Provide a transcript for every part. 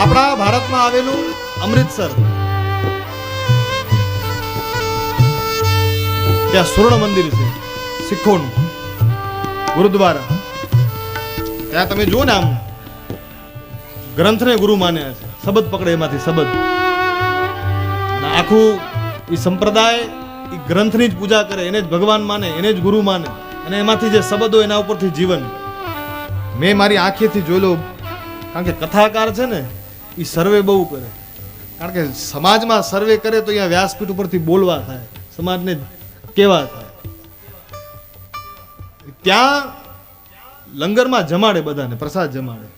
આપણા ભારતમાં આવેલું અમૃતસર. ત્યાં સુવર્ણ મંદિર છે શીખોનું ગુરુદ્વારા. ત્યાં તમે જુઓ ને આમ, ગ્રંથને ગુરુ માન્યા છે, શબ્દ પકડે એમાંથી, શબ્દ. આખું એ સંપ્રદાય એ ગ્રંથની જ પૂજા કરે, એને જ ભગવાન માને, એને જ ગુરુ માને, અને એમાંથી જે શબ્દો એના ઉપરથી જીવન. મેં મારી આંખેથી જોયેલો, કારણ કે કથાકાર છે ને એ સર્વે બહુ કરે. કારણ કે સમાજમાં સર્વે કરે તો અહીંયા વ્યાસપીઠ ઉપરથી બોલવા થાય, સમાજને કેવા થાય. ત્યાં લંગરમાં જમાડે બધાને, પ્રસાદ જમાડે.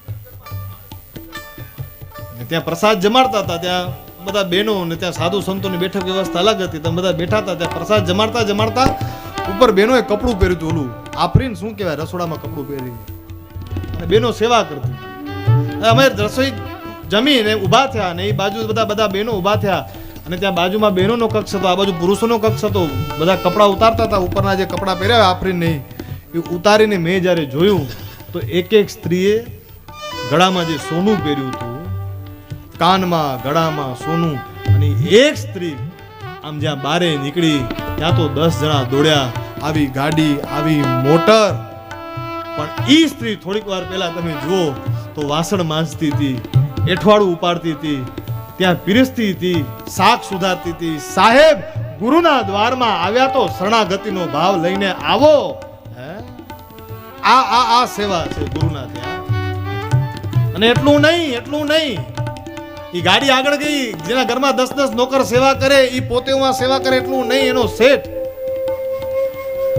ત્યાં પ્રસાદ જમાડતા હતા, ત્યાં બધા બહેનો ને ત્યાં સાધુ સંતોની બેઠક વ્યવસ્થા અલગ હતી તમે બધા બેઠા હતા, ત્યાં પ્રસાદ જમાડતા જમાડતા ઉપર બહેનોએ કપડું પહેર્યું હતું ઓલું. આફરીન શું કહેવાય, રસોડામાં કપડું પહેરી અને બહેનો સેવા કરતી. અમે રસોઈ જમીને ઊભા થયા અને એ બાજુ બધા બધા બહેનો ઊભા થયા અને ત્યાં બાજુમાં બહેનોનો કક્ષ હતો, આ બાજુ પુરુષોનો કક્ષ હતો. બધા કપડાં ઉતારતા હતા, ઉપરના જે કપડાં પહેર્યા આફરીન નહીં, એ ઉતારીને મેં જ્યારે જોયું, તો એક એક સ્ત્રીએ ગળામાં જે સોનું પહેર્યું હતું, કાનમાં, ગળામાં સોનું, અને એક સ્ત્રી આમ જ્યાં બારે નીકળી, ત્યાં તો દસ જણા દોડ્યા, આવી ગાડી, આવી મોટર. પણ એ સ્ત્રી થોડીક વાર પહેલા તમે જુઓ, તો વાસણ માંજતી હતી એઠવાડું ઉપાડતી હતી, ત્યાં પીરસતી હતી, શાક સુધારતી હતી. સાહેબ, ગુરુના દ્વારમાં આવ્યા તો શરણાગતિનો ભાવ લઈને આવો. આ આ આ સેવા છે ગુરુના ત્યાં. અને એટલું નહીં એટલું નહીં. એ ગાડી આગળ ગઈ, જેના ઘરમાં દસ દસ નોકર સેવા કરે એ પોતે સેવા કરે એટલું નહીં, એનો શેઠ.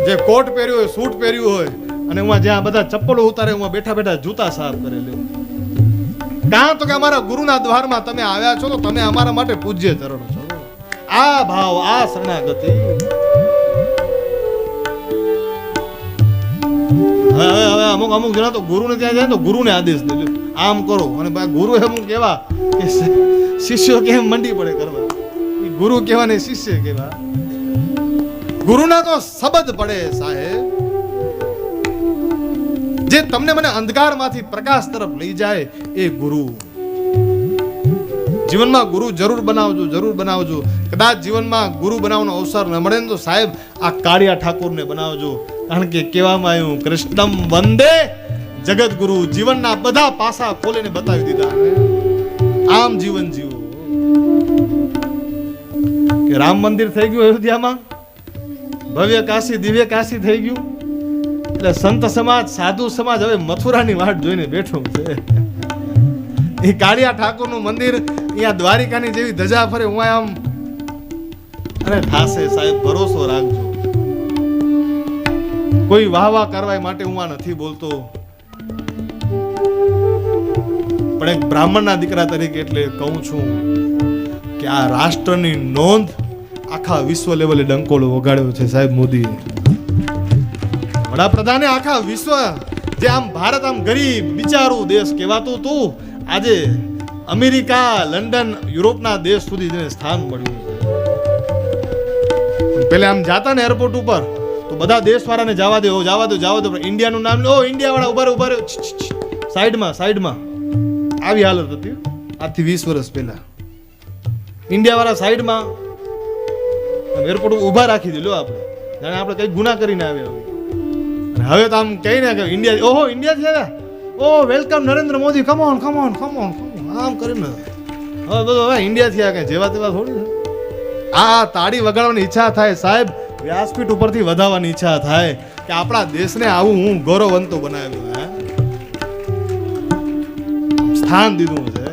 જે કોટ પહેર્યું હોય, સૂટ પહેર્યું હોય, અને હું જ્યાં બધા ચપ્પલો ઉતારે ઉમાં બેઠા બેઠા જૂતા સાફ કરે લે કાં તો કે અમારા ગુરુના દ્વારમાં તમે આવ્યા છો તો તમે અમારા માટે પૂજ્ય ચરણ છો. આ ભાવ, આ શરણાગતિ. હવે હવે અમુક અમુક જણા તો ગુરુને ત્યાં જાય તો ગુરુને આદેશ દે આમ કરો. અને ગુરુ અમુક કેવા કે શિષ્યો કેમ મંડી પડે કરવા? ગુરુ કેવા ને શિષ્ય કેવા? ગુરુના તો શબ્દ પડે સાહેબ. જે તમને મને અંધકારમાંથી પ્રકાશ તરફ લઈ જાય એ ગુરુ. જીવનમાં ગુરુ જરૂર બનાવજો જરૂર બનાવજો. કદાચ જીવનમાં ગુરુ બનાવવાનો અવસર ન મળે તો સાહેબ આ કાળિયા ઠાકોરને બનાવજો. કારણ કે કહેવામાં આવ્યું, કૃષ્ણમ વંદે જગત ગુરુ જીવનના બધા પાસા ખોલીને બતાવી દીધા આમ જીવન જીવો. કે રામ મંદિર થઈ ગયું અયોધ્યામાં? ભવ્ય કાશી, દિવ્ય કાશી થઈ ગયું? એટલે સંત સમાજ, સાધુ સમાજ હવે મથુરાની વાટ જોઈને બેઠો છે. એ કાળિયા ઠાકોરનું મંદિર અહીંયા દ્વારિકાની જેવી ધજા ફરે, હું આમ અરે થાશે સાહેબ, ભરોસો રાખજો. કોઈ વાહ વાહ કરવા માટે હું આ નથી બોલતો. પણ એક બ્રાહ્મણના દીકરા તરીકે એટલે કહું છું કે આ રાષ્ટ્રની નોંધ આખા વિશ્વ લેવલે ડંકોળો વગાડ્યો છે સાહેબ મોદીએ. વડાપ્રધાને આખા વિશ્વ જે આમ ભારત આમ ગરીબ, બિચારું દેશ કહેવાતું હતું, આજે અમેરિકા, લંડન, યુરોપના દેશ સુધી જેને સ્થાન મળ્યું. પેલે આમ જાતા ને એરપોર્ટ ઉપર, તો બધા દેશવાળાને જવા દે જવા દો જવા દો, પણ ઇન્ડિયાનું નામ લો ઇન્ડિયાવાળા ઇન્ડિયા વાળા ઊભા ઊભા. સાઈડમાં સાઈડમાં. આવી હાલત હતી. આજથી વીસ વર્ષ પહેલા. ઇન્ડિયાવાળા સાઈડમાં એરપોર્ટ ઊભા રાખી દીધો આપણે. જાણે આપણે કંઈક ગુના કરીને આવ્યા હોય. હવે તો આમ કહી ને કે ઇન્ડિયા ઓહો ઇન્ડિયા છે ઓ welcome Narendra Modi. Come on come on come on આમ કરીને. હવે બધું હવે ઇન્ડિયા થયા કે જેવા તેવા થોડી આ તાળી વગાડવાની ઈચ્છા થાય સાહેબ. વ્યાસપીઠ ઉપરથી વધાવવાની ઈચ્છા થાય કે આપણા દેશને આવું હું ગૌરવવંતો બનાવ્યું હે. સ્થાન દીધું છે.